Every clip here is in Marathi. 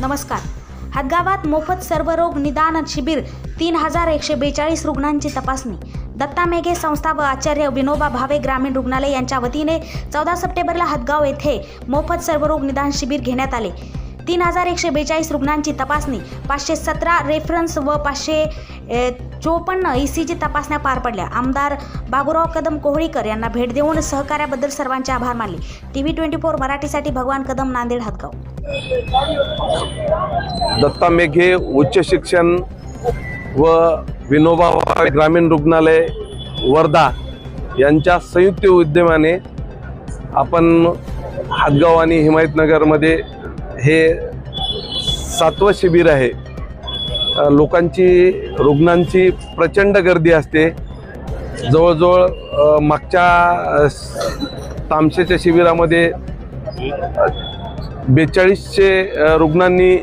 नमस्कार. हदगावात मोफत सर्वरोग निदान शिबिर तीन हजार एकशे बेचाळीस रुग्णांची तपासणी. दत्ता मेघे संस्था व आचार्य विनोबा भावे ग्रामीण रुग्णालय यांच्या वतीने चौदा सप्टेंबरला हदगाव येथे मोफत सर्वरोग निदान शिबिर घेण्यात आले. तीन हजार एकशे बेचाळीस रुग्णांची तपासणी पाचशे सतरा रेफरन्स व पाचशे ए, चोपन्न ई सी जी तपासण्या पार पडल्या. आमदार बाबूराव कदम कोहळीकर यांना भेट देऊन सहकार्याबद्दल सर्वांचे आभार मानले. टी व्ही ट्वेंटी फोर मराठीसाठी भगवान कदम नांदेड हातगाव. दत्ता मेघे उच्च शिक्षण व विनोबा ग्रामीण रुग्णालय वर्धा यांच्या संयुक्त उद्यमाने आपण हातगाव आणि हिमायतनगरमध्ये हे सातवं शिबिर आहे. लोकांची रुग्णांची प्रचंड गर्दी असते. जवळजवळ मागच्या तामशेच्या शिबिरामध्ये बेचाळीसशे रुग्णांनी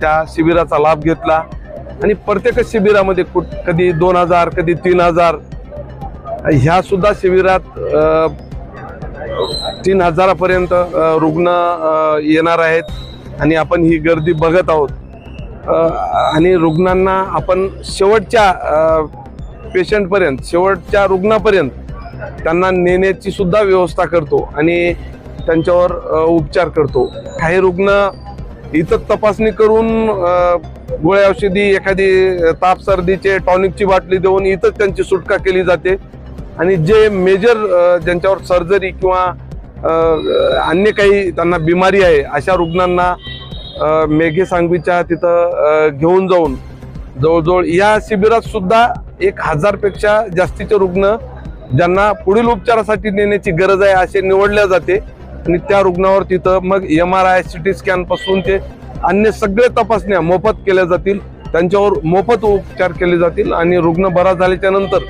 त्या शिबिराचा लाभ घेतला. आणि प्रत्येक शिबिरामध्ये कुठ कधी दोन हजार कधी तीन हजार ह्यासुद्धा शिबिरात तीन हजारापर्यंत रुग्ण येणार आहेत आणि आपण ही गर्दी बघत आहोत. आणि रुग्णांना आपण शेवटच्या पेशंटपर्यंत शेवटच्या रुग्णापर्यंत त्यांना नेण्याची सुद्धा व्यवस्था करतो आणि त्यांच्यावर उपचार करतो. काही रुग्ण इथं तपासणी करून गोळ्या औषधी एखादी ताप सर्दीचे टॉनिकची बाटली देऊन इथंच त्यांची सुटका केली जाते. आणि जे मेजर ज्यांच्यावर सर्जरी किंवा अन्य काही त्यांना बिमारी आहे अशा रुग्णांना मेघे सांगवीच्या तिथं घेऊन जाऊन जवळजवळ या शिबिरात सुद्धा एक हजारपेक्षा जास्तीचे रुग्ण ज्यांना पुढील उपचारासाठी नेण्याची गरज आहे असे निवडल्या जाते. आणि त्या रुग्णावर तिथं मग M R I C T स्कॅनपासून ते अन्य सगळे तपासण्या मोफत केल्या जातील. त्यांच्यावर मोफत उपचार केले जातील आणि रुग्ण बरा झाल्याच्यानंतर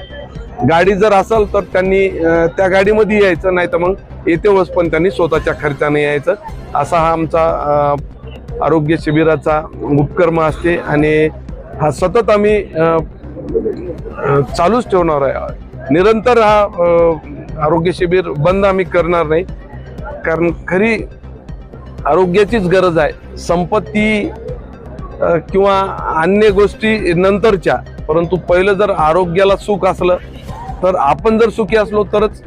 गाडी जर असेल तर त्यांनी त्या गाडीमध्ये यायचं नाही तर मग येते वेळेस पण त्यांनी स्वतःच्या खर्चाने यायचं. असा हा आमचा आरोग्य शिबिराचा उपक्रम असते आणि हा सतत आम्ही चालूच ठेवणार आहे. निरंतर हा आरोग्य शिबिर बंद आम्ही करणार नाही. कारण खरी आरोग्याचीच गरज आहे. संपत्ती किंवा अन्य गोष्टी नंतरच्या परंतु पहिलं जर आरोग्याला सुख असलं तर आपण जर सुखी असलो तरच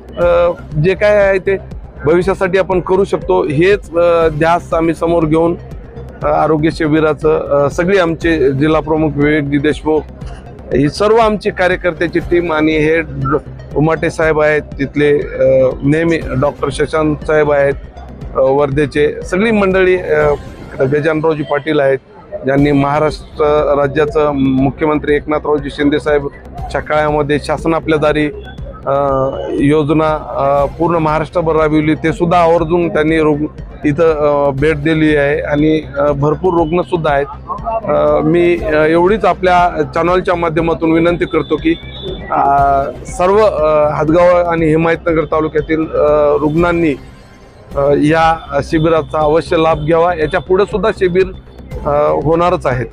जे काय आहे ते भविष्यासाठी आपण करू शकतो. हेच ध्यास आम्ही समोर घेऊन आरोग्य शिबिराचं सगळे आमचे जिल्हा प्रमुख विवेकजी देशमुख ही सर्व आमची कार्यकर्त्याची टीम आणि हे उमाटे साहेब आहेत तिथले नेहमी डॉक्टर शशांत साहेब आहेत वर्धेचे सगळी मंडळी गजानरावजी पाटील आहेत ज्यांनी महाराष्ट्र राज्याचं मुख्यमंत्री एकनाथरावजी शिंदे च्या काळामध्ये शासन आपल्या दारी योजना पूर्ण महाराष्ट्रभर राबविली ते सुद्धा आवर्जून त्यांनी रुग्ण इथं भेट दिली आहे आणि भरपूर रुग्णसुद्धा आहेत. मी एवढीच आपल्या चॅनलच्या माध्यमातून विनंती करतो की सर्व अ, हातगाव आणि हिमायतनगर तालुक्यातील रुग्णांनी या शिबिराचा अवश्य लाभ घ्यावा. याच्यापुढे सुद्धा शिबिर होणारच आहेत.